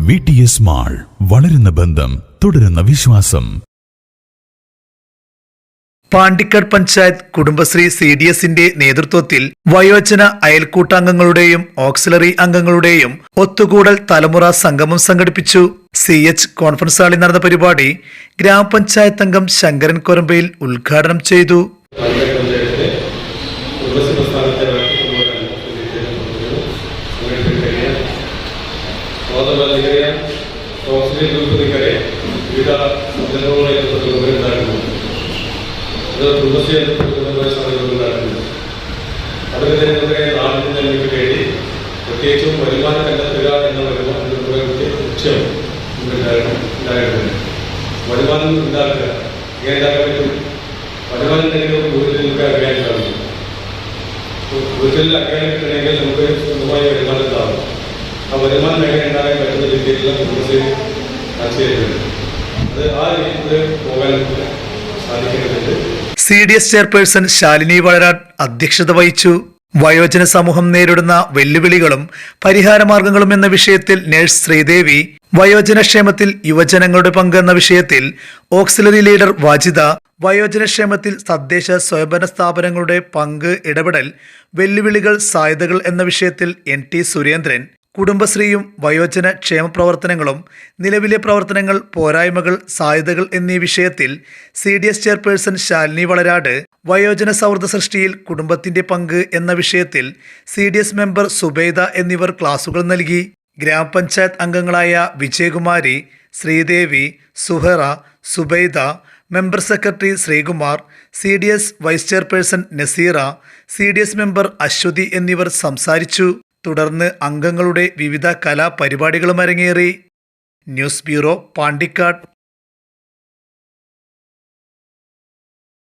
V T S mall വളരുന്ന ബന്ധം തുടരുന്ന വിശ്വാസം. പാണ്ടിക്കാട് പഞ്ചായത്ത് കുടുംബശ്രീ സി ഡി എസിന്റെ നേതൃത്വത്തിൽ വയോജന അയൽക്കൂട്ടാംഗങ്ങളുടെയും ഓക്സിലറി അംഗങ്ങളുടെയും ഒത്തുകൂടൽ തലമുറ സംഗമം സംഘടിപ്പിച്ചു. സി എച്ച് കോൺഫറൻസ് ഹാളിൽ നടന്ന പരിപാടി ഗ്രാമപഞ്ചായത്ത് അംഗം ശങ്കരൻ കൊരമ്പയിൽ ഉദ്ഘാടനം ചെയ്തു. മാത്രമല്ല നിങ്ങൾക്കറിയാം ഓക്സിജൻ ഗ്രൂപ്പ് നിങ്ങൾക്കറിയാം വിവിധ സംരംഭങ്ങളുമായി ബന്ധപ്പെട്ടുണ്ടായിരുന്നു അത് കുടുംബശ്രീ ഉണ്ടായിരുന്നു അതൊക്കെ തന്നെ നമുക്കറിയാം നാടിന് നന്മയ്ക്ക് വേണ്ടി പ്രത്യേകിച്ചും വരുമാനം കണ്ടെത്തുക എന്ന വരുമാനം ലക്ഷ്യം ഉണ്ടായിട്ടുണ്ട് വരുമാനം ഉണ്ടാക്കുക എങ്ങനെ ഉണ്ടാക്കാൻ പറ്റും? വരുമാനം തന്നെ കൂടുതൽ നമുക്ക് അറിയാൻ സാധിക്കും. കൂടുതൽ അറിയാൻ കിട്ടണമെങ്കിൽ നമുക്ക് സ്വന്തമായ വരുമാനം ആ വരുമാനം മേഖല ഉണ്ടാകാൻ പറ്റുന്ന രീതിയിലുള്ള അത് ആ രീതിയിൽ പോകാൻ C D S chairperson Shalini വളരാൻ അധ്യക്ഷത വഹിച്ചു. വയോജന സമൂഹം നേരിടുന്ന വെല്ലുവിളികളും പരിഹാരമാർഗങ്ങളും എന്ന വിഷയത്തിൽ നഴ്സ് ശ്രീദേവി വയോജനക്ഷേമത്തിൽ യുവജനങ്ങളുടെ പങ്ക് എന്ന വിഷയത്തിൽ ഓക്സിലറി ലീഡർ വാജിദ വയോജനക്ഷേമത്തിൽ തദ്ദേശ സ്വയംഭരണ സ്ഥാപനങ്ങളുടെ പങ്ക് ഇടപെടൽ വെല്ലുവിളികൾ സാധ്യതകൾ എന്ന വിഷയത്തിൽ എൻ ടി സുരേന്ദ്രൻ കുടുംബശ്രീയും വയോജന ക്ഷേമ പ്രവർത്തനങ്ങളും നിലവിലെ പ്രവർത്തനങ്ങൾ പോരായ്മകൾ സാധ്യതകൾ എന്നീ വിഷയത്തിൽ C D S chairperson Shalini Valarad വയോജന സൗഹൃദ സൃഷ്ടിയിൽ കുടുംബത്തിന്റെ പങ്ക് എന്ന വിഷയത്തിൽ C D S member Subaida എന്നിവർ ക്ലാസുകൾ നൽകി. ഗ്രാമപഞ്ചായത്ത് അംഗങ്ങളായ Vijayakumari Sreedevi Suhara Subaida member secretary Sreekumar C D S vice chairperson Naseera C D S member Aswathy എന്നിവർ സംസാരിച്ചു. തുടർന്ന് അംഗങ്ങളുടെ വിവിധ കലാപരിപാടികളും അരങ്ങേറി. News bureau Pandikkad.